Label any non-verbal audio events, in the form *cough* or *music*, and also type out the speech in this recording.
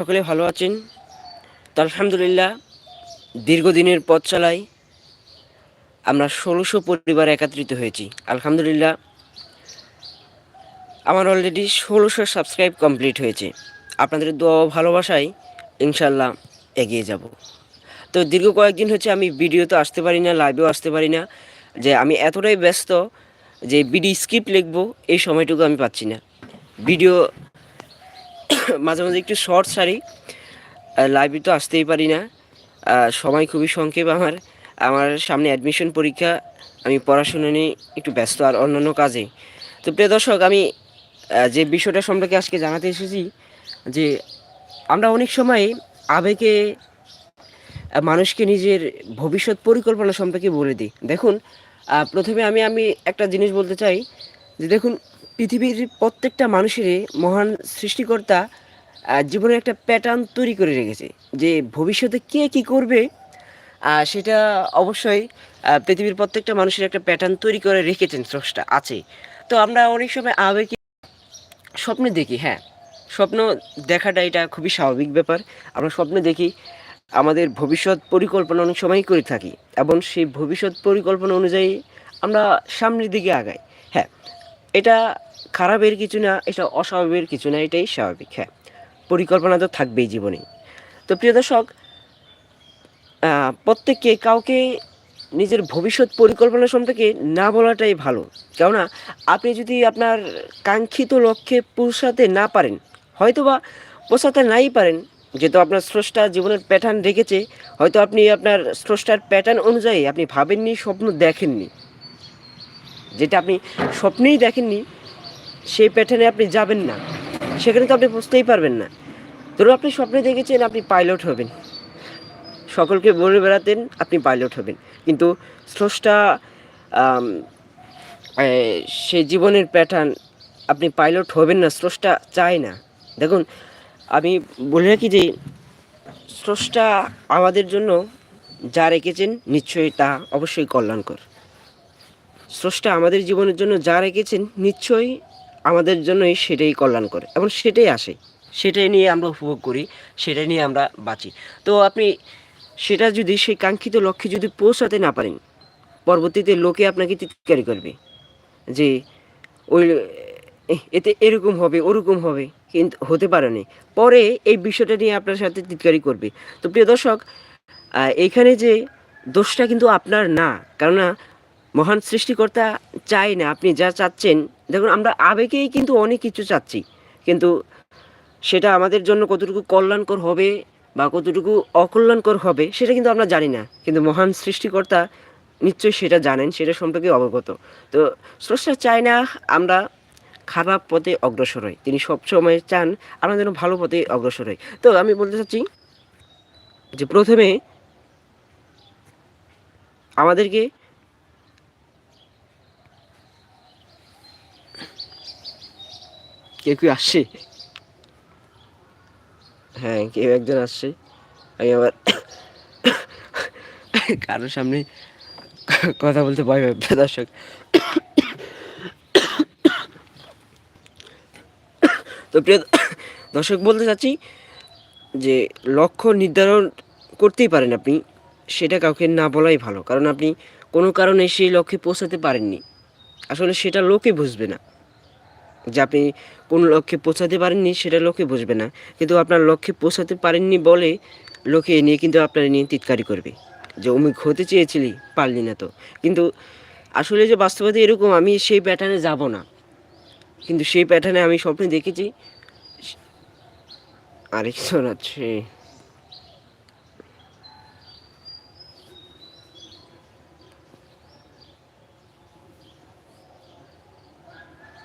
সকলে ভালো আছেন। তো আলহামদুলিল্লাহ, দীর্ঘদিনের পথ চালাই আমরা ষোলোশো পরিবার একত্রিত হয়েছি। আলহামদুলিল্লাহ, আমার অলরেডি ষোলোশো সাবস্ক্রাইব কমপ্লিট হয়েছে। আপনাদের দোয়া ভালোবাসায় ইনশাল্লাহ এগিয়ে যাব। তো দীর্ঘ কয়েকদিন হচ্ছে আমি ভিডিও তো আসতে পারি না লাইভেও আসতে পারি না, যে আমি এতটাই ব্যস্ত যে বিডি স্ক্রিপ্ট লিখব, এই সময়টুকু আমি পাচ্ছি না। ভিডিও *coughs* মাঝে মাঝে একটু শর্ট সারি লাইভে তো আসতেই পারি না। সময় খুবই সংক্ষেপ আমার। আমার সামনে অ্যাডমিশন পরীক্ষা, আমি পড়াশোনা নিয়ে একটু ব্যস্ত আর অন্যান্য কাজে। তো প্রিয় দর্শক, আমি যে বিষয়টা সম্পর্কে আজকে জানাতে এসেছি, যে আমরা অনেক সময় আবেগে মানুষকে নিজের ভবিষ্যৎ পরিকল্পনা সম্পর্কে বলে দিই। দেখুন প্রথমে আমি আমি একটা জিনিস বলতে চাই, যে দেখুন পৃথিবীর প্রত্যেকটা মানুষেরই মহান সৃষ্টিকর্তা জীবনের একটা প্যাটার্ন তৈরি করে রেখেছে যে ভবিষ্যতে কে কি করবে সেটা অবশ্যই পৃথিবীর প্রত্যেকটা মানুষের একটা প্যাটার্ন তৈরি করে রেখেছেন স্রষ্টা, আছে। তো আমরা অনেক সময় আবেগে স্বপ্নে দেখি হ্যাঁ। স্বপ্ন দেখাটা এটা খুবই স্বাভাবিক ব্যাপার। আমরা স্বপ্নে দেখি, আমাদের ভবিষ্যৎ পরিকল্পনা অনেক সময়ই করে থাকি এবং সেই ভবিষ্যৎ পরিকল্পনা অনুযায়ী আমরা সামনের দিকে আগাই হ্যাঁ। এটা খারাপের কিছু না, এটা অস্বাভাবিকের কিছু না, এটাই স্বাভাবিক হ্যাঁ। পরিকল্পনা তো থাকবেই জীবনে। তো প্রিয় দর্শক প্রত্যেককে, কাউকে নিজের ভবিষ্যৎ পরিকল্পনা সম্পর্কে না বলাটাই ভালো। কেননা, আপনি যদি আপনার কাঙ্ক্ষিত লক্ষ্যে পৌঁছাতে না পারেন, হয়তোবা পৌঁছাতে নাই পারেন, যেহেতু আপনার স্রষ্টা জীবনের প্যাটার্ন রেখেছে, হয়তো আপনি আপনার স্রষ্টার প্যাটার্ন অনুযায়ী আপনি ভাবেননি, স্বপ্ন দেখেননি। যেটা আপনি স্বপ্নেই দেখেননি সেই প্যাটার্নে আপনি যাবেন না। সেখানে তো আপনি বুঝতেই পারবেন না। ধরুন আপনি স্বপ্নে দেখেছেন আপনি পাইলট হবেন। সকলকে বলে বেড়াতেন আপনি পাইলট হবেন। কিন্তু স্রষ্টা সে জীবনের প্যাটার্ন আপনি পাইলট হবেন না, স্রষ্টা চায় না। দেখুন, আমি বলে রাখি যে স্রষ্টা আমাদের জন্য যা রেখেছেন নিশ্চয়ই তা অবশ্যই কল্যাণকর। স্রষ্টা আমাদের জীবনের জন্য যা রেখেছেন নিশ্চয়ই আমাদের জন্যই সেটাই কল্যাণ করে এবং সেটাই আসে। সেটাই নিয়ে আমরা উপভোগ করি সেটাই নিয়ে আমরা বাঁচি। তো আপনি সেটা যদি সেই কাঙ্ক্ষিত লক্ষ্যে যদি পৌঁছাতে না পারেন পরবর্তীতে লোকে আপনাকে তিতকারি করবে যে ওই এতে এরকম হবে ওরকম হবে। কিন্তু হতে পারেনি পরে এই বিষয়টা নিয়ে আপনার সাথে তিতকারি করবে। তো প্রিয় দর্শক আহ, এইখানে যে দোষটা কিন্তু আপনার না। কেননা মহান সৃষ্টিকর্তা চাই না, আপনি যা চাচ্ছেন। দেখুন, আমরা আবেগেই কিন্তু অনেক কিছু চাচ্ছি। কিন্তু সেটা আমাদের জন্য কতটুকু কল্যাণকর হবে বা কতটুকু অকল্যাণকর হবে, সেটা কিন্তু আমরা জানি না। কিন্তু মহান সৃষ্টিকর্তা নিশ্চয়ই সেটা জানেন, সেটা সম্পর্কে অবগত। তো স্রষ্টা চায় না, আমরা খারাপ পথে অগ্রসর হই। তিনি সবসময় চান আমরা যেন ভালো পথে অগ্রসর হই। তো আমি বলতে চাচ্ছি যে প্রথমে আমাদেরকে কেউ কেউ আসছে হ্যাঁ কেউ একজন আসছে আমি আবার কারোর সামনে কথা বলতে ভয় পাই দর্শক। তো প্রিয় দর্শক, বলতে চাচ্ছি যে লক্ষ্য নির্ধারণ করতেই পারেন আপনি, সেটা কাউকে না বলাই ভালো। কারণ আপনি কোনো কারণে সেই লক্ষ্যে পৌঁছাতে পারেননি। আসলে সেটা লোকে বুঝবে না। যে আপনি কোন লক্ষ্যে পৌঁছাতে পারেননি, সেটা লোকে বুঝবে না। কিন্তু আপনার লক্ষ্যে পৌঁছাতে পারেননি বলে লোকে এ নিয়ে কিন্তু আপনার নিয়ে তিৎকারি করবে। যে অমুক হতে চেয়েছিলি, পারলি না তো। কিন্তু আসলে যে বাস্তবতা এরকম, আমি সেই প্যাটার্নে যাব না। কিন্তু সেই প্যাটার্নে আমি স্বপ্নে দেখেছি, আরেক আছে।